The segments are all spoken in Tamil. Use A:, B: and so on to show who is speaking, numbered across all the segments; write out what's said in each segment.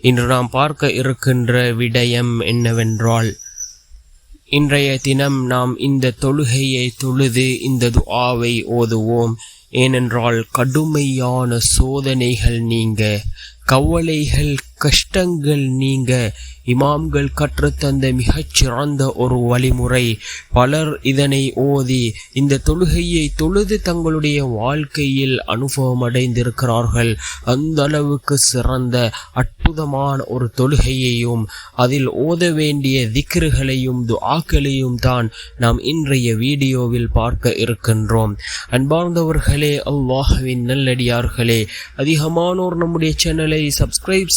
A: இன்று நாம் பார்க்க இருக்கின்ற விடயம் என்னவென்றால் இன்றைய தினம் நாம் இந்த தொழுகையை தொழுது இந்த துஆவை ஓதுவோம். ஏனென்றால் கடுமையான சோதனைகள் நீங்க கவலைகள் கஷ்டங்கள் நீங்க இமாம்கள் கற்றுத்தந்த மிகச்சிறந்த ஒரு வழிமுறை. பலர் இதனை ஓதி இந்த தொழுகையை தொழுது தங்களுடைய வாழ்க்கையில் அனுபவம் அடைந்திருக்கிறார்கள் அந்த அளவுக்கு சிறந்த அற்புதமான ஒரு தொழுகையையும் அதில் ஓத வேண்டிய திக்ருகளையும் துஆக்களையும் தான் நாம் இன்றைய வீடியோவில் பார்க்க இருக்கின்றோம். அன்பார்ந்தவர்களே அவ்வாஹவின் நல்லடியார்களே அதிகமானோர் நம்முடைய சேனலை சப்ஸ்கிரைப்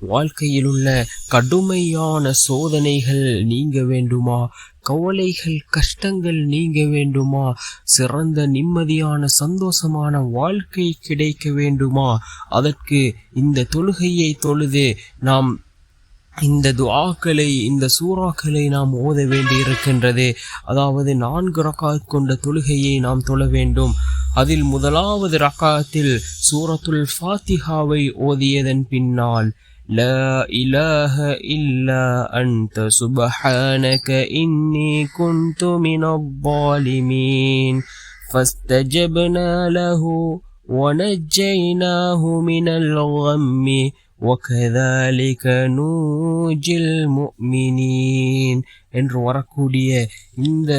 A: வாழ்க்கையில் உள்ள கடுமையான சோதனைகள் நீங்க வேண்டுமா? கவலைகள் கஷ்டங்கள் நீங்க வேண்டுமா? சிறந்த நிம்மதியான சந்தோஷமான வாழ்க்கை கிடைக்க வேண்டுமா? அதற்கு இந்த தொழுகையை தொழுது நாம் இந்த துஆக்களை இந்த சூறாக்களை நாம் ஓத வேண்டியிருக்கின்றது. அதாவது நான்கு ரக்காத் கொண்ட தொழுகையை நாம் தொழ வேண்டும். அதில் முதலாவது ரக்காத்தில் சூரத்துல் ஃபாத்திஹாவை ஓதியதன் பின்னால் لا إله إلا أنت سبحانك إني كنت من الظالمين فاستجبنا له ونجيناه من الغم وكذلك نوجي المؤمنين என்று வரக்கூடிய இந்த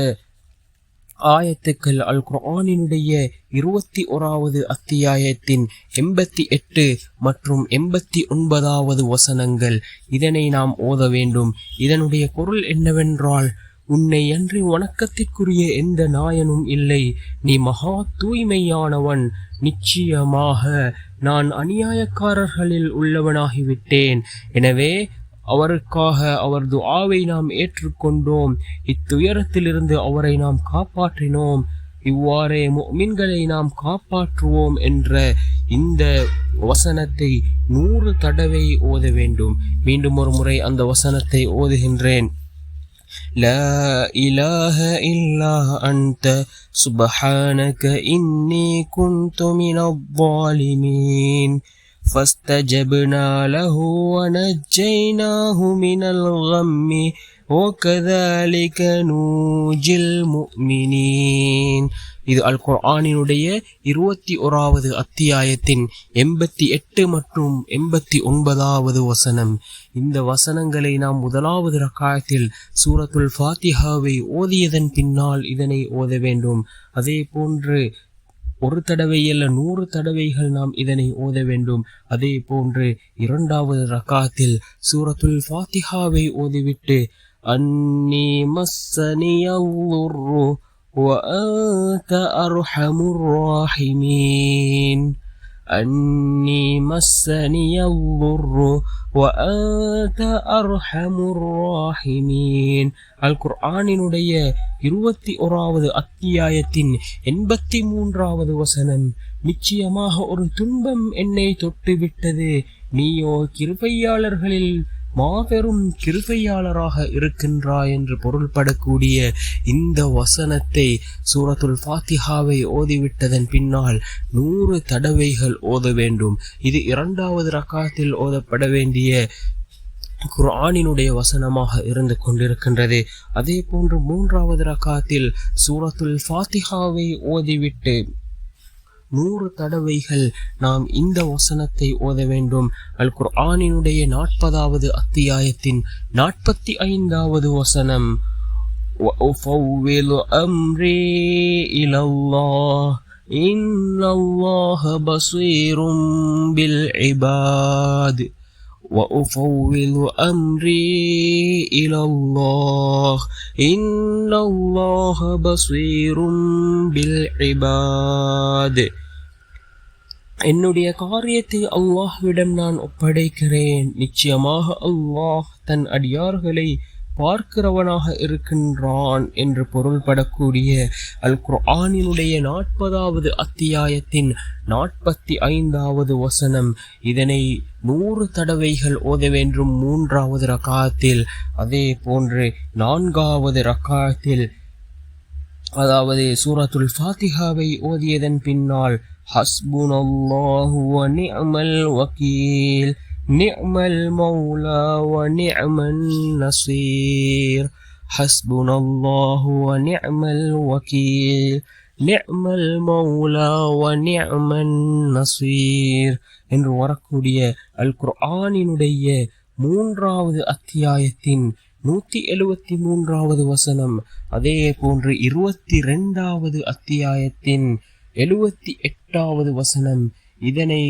A: ஆயத்துக்கள் அல் குர்ஆனினுடைய இருபத்தி ஓராவது அத்தியாயத்தின் எண்பத்தி எட்டு மற்றும் எண்பத்தி ஒன்பதாவது வசனங்கள். இதனை நாம் ஓத வேண்டும். இதனுடைய பொருள் என்னவென்றால் உன்னை அன்றி வணக்கத்திற்குரிய எந்த நாயனும் இல்லை. நீ மகா தூய்மையானவன். நிச்சயமாக நான் அநியாயக்காரர்களில் உள்ளவனாகிவிட்டேன். எனவே அவருக்காக அவர் துஆவை நாம் ஏற்றுக்கொண்டோம் இத்துயரத்திலிருந்து அவரை நாம் காப்பாற்றினோம் இவ்வாறே முஃமின்களை நாம் காப்பாற்றுவோம் என்ற இந்த வசனத்தை நூறு தடவை ஓத வேண்டும் மீண்டும் ஒரு முறை அந்த வசனத்தை ஓதுகின்றேன் لا إله إلا أنت سبحانك إني كنت من الظالمين فاستجبنا له ونجيناه من الغم وكذلك نوجي المؤمنين இது அல் குர்ஆனினுடைய இருபத்தி ஓராவது அத்தியாயத்தின் எண்பத்தி எட்டு மற்றும் எண்பத்தி ஒன்பதாவது வசனம் இந்த வசனங்களை நாம் முதலாவது ரக்காயத்தில் சூரத்துல் ஃபாத்திஹாவை ஓதியதன் பின்னால் இதனை ஓத வேண்டும் அதே போன்று ஒரு தடவை அல்ல நூறு தடவைகள் நாம் இதனை ஓத வேண்டும் அதே போன்று இரண்டாவது ரக்காத்தில் சூரத்துல் ஃபாத்திஹாவை ஓதிவிட்டு அன்னி மஸ்ஸனியல்லுர்ரு وأنت أرحم الراحمين أني مسني الضر وأنت أرحم الراحمين அல்குர்ஆனினுடைய இருபத்தி ஓராவது அத்தியாயத்தின் எண்பத்தி மூன்றாவது வசனம் நிச்சயமாக ஒரு துன்பம் என்னை தொட்டுவிட்டது நீயோ கிருபையாளர்களில் மாபெரும் கிருபையாளராக இருக்கின்றாய் என்று பொருள்படக்கூடிய இந்த வசனத்தை சூரத்துல் ஃபாத்திஹாவை ஓதிவிட்டதன் பின்னால் நூறு தடவைகள் ஓத வேண்டும். இது இரண்டாவது ரக்காத்தில் ஓதப்பட வேண்டிய குர்ஆனினுடைய வசனமாக இருந்து கொண்டிருக்கின்றது. அதே போன்று மூன்றாவது ரக்காத்தில் சூரத்துல் ஃபாத்திஹாவை ஓதிவிட்டு நூறு தடவைகள் நாம் இந்த வசனத்தை ஓத வேண்டும் அல் குர்ஆனினுடைய நாற்பதாவது அத்தியாயத்தின் நாற்பத்தி ஐந்தாவது வசனம் وأفوض أمري إلى الله إن الله بصير بالعباد وأفوض أمري إلى الله إن الله بصير بالعباد என்னுடைய காரியத்தை அல்லாஹ்விடம் நான் ஒப்படைக்கிறேன் நிச்சயமாக அல்லாஹ் தன் அடியார்களை பார்க்கிறவனாக இருக்கின்றான் என்று பொருள்படக்கூடிய அல் குர்ஆனினுடைய நாற்பதாவது அத்தியாயத்தின் நாற்பத்தி ஐந்தாவது வசனம். இதனை நூறு தடவைகள் ஓத வேண்டும் மூன்றாவது ரகாத்தில் அதே போன்று நான்காவது ரகாத்தில் அதாவது சூரத்துல் ஃபாத்திஹாவை ஓதியதன் பின்னால் ஹஸ்புனல்லாஹு வ நிஅமல் வக்கீல். نعم المولى ونعم النصير حسبنا الله ونعم الوكيل نعم المولى ونعم النصير என்று வரக்கூடிய அல் குர்ஆனினுடைய மூன்றாவது அத்தியாயத்தின் நூத்தி எழுவத்தி மூன்றாவது வசனம் அதே போன்று இருபத்தி ரெண்டாவது அத்தியாயத்தின் எழுவத்தி எட்டாவது வசனம் இதனை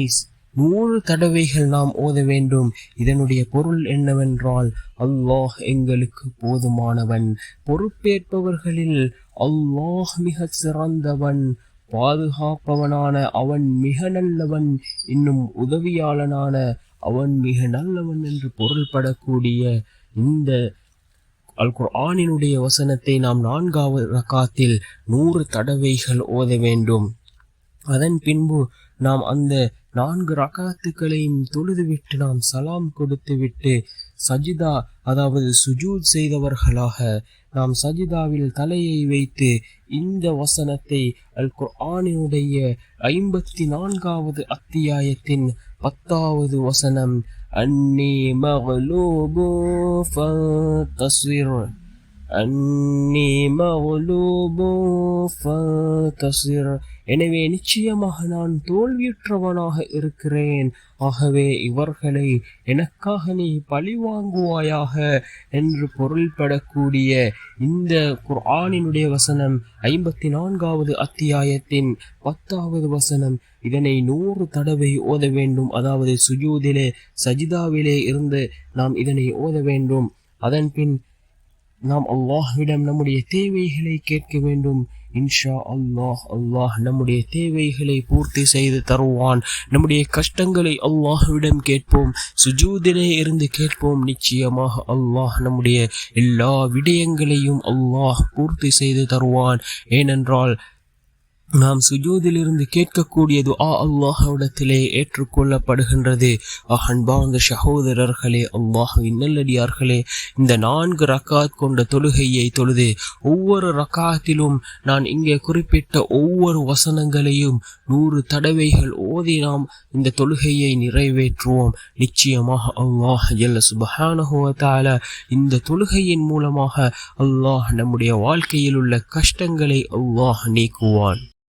A: நூறு தடவைகள் நாம் ஓத வேண்டும். இதனுடைய பொருள் என்னவென்றால் அல்லாஹ் எங்களுக்கு போதுமானவன். பொறுப்பேற்பவர்களில் அல்லாஹ் மிக சிறந்தவன். பாதுகாப்பவனான அவன் மிக நல்லவன். இன்னும் உதவியாளனான அவன் மிக நல்லவன் என்று பொருள்படக்கூடிய இந்த அல் குர்ஆனினுடைய வசனத்தை நாம் நான்காவது ரகாத்தில் நூறு தடவைகள் ஓத வேண்டும். அதன் பின்பு நாம் அந்த நான்கு ரகாத்துக்களையும் தொழுதுவிட்டு நாம் சலாம் கொடுத்துவிட்டு சஜிதா அதாவது சுஜூத் செய்தவர்களாக நாம் சஜிதாவில் தலையை வைத்து இந்த வசனத்தை அல் குர்ஆனினுடைய ஐம்பத்தி நான்காவது அத்தியாயத்தின் பத்தாவது வசனம் அன்னி மகளூபு அன்னி மகளூபு ஃபந்தசிர் எனவே நிச்சயமாக நான் தோல்வியுற்றவனாக இருக்கிறேன். ஆகவே இவர்களை எனக்காக நீ பழி வாங்குவாயாக என்று பொருள்படக்கூடிய இந்த குர்ஆனினுடைய வசனம் ஐம்பத்தி நான்காவது அத்தியாயத்தின் பத்தாவது வசனம். இதனை நூறு தடவை ஓத வேண்டும். அதாவது சுஜூதிலே சஜிதாவிலே இருந்து நாம் இதனை ஓத வேண்டும். அதன் பின் நாம் அல்லாஹ்விடம் நம்முடைய தேவைகளை கேட்க வேண்டும். இன்ஷா அல்லாஹ் அல்லாஹ் நம்முடைய தேவைகளை பூர்த்தி செய்து தருவான். நம்முடைய கஷ்டங்களை அல்லாஹ்விடம் கேட்போம். சுஜூதிலே இருந்து கேட்போம். நிச்சயமாக அல்லாஹ் நம்முடைய எல்லா விடயங்களையும் அல்லாஹ் பூர்த்தி செய்து தருவான். ஏனென்றால் நாம் சுஜூதிலிருந்து கேட்கக்கூடியது ஆ அல்லாஹவிடத்திலே ஏற்றுக்கொள்ளப்படுகின்றது. அன்பார்ந்த சகோதரர்களே அல்லாஹுவின் நல்லடியார்களே இந்த நான்கு ரக்காத் கொண்ட தொழுகையை தொழுது ஒவ்வொரு ரக்காத்திலும் நான் இங்கே குறிப்பிட்ட ஒவ்வொரு வசனங்களையும் நூறு தடவைகள் ஓதி நாம் இந்த தொழுகையை நிறைவேற்றுவோம். நிச்சயமாக அல்லாஹ் எல்ல சுபஹானஹுவத்தால இந்த தொழுகையின் மூலமாக அல்லாஹ் நம்முடைய வாழ்க்கையில் உள்ள கஷ்டங்களை அல்லாஹ் நீக்குவான்.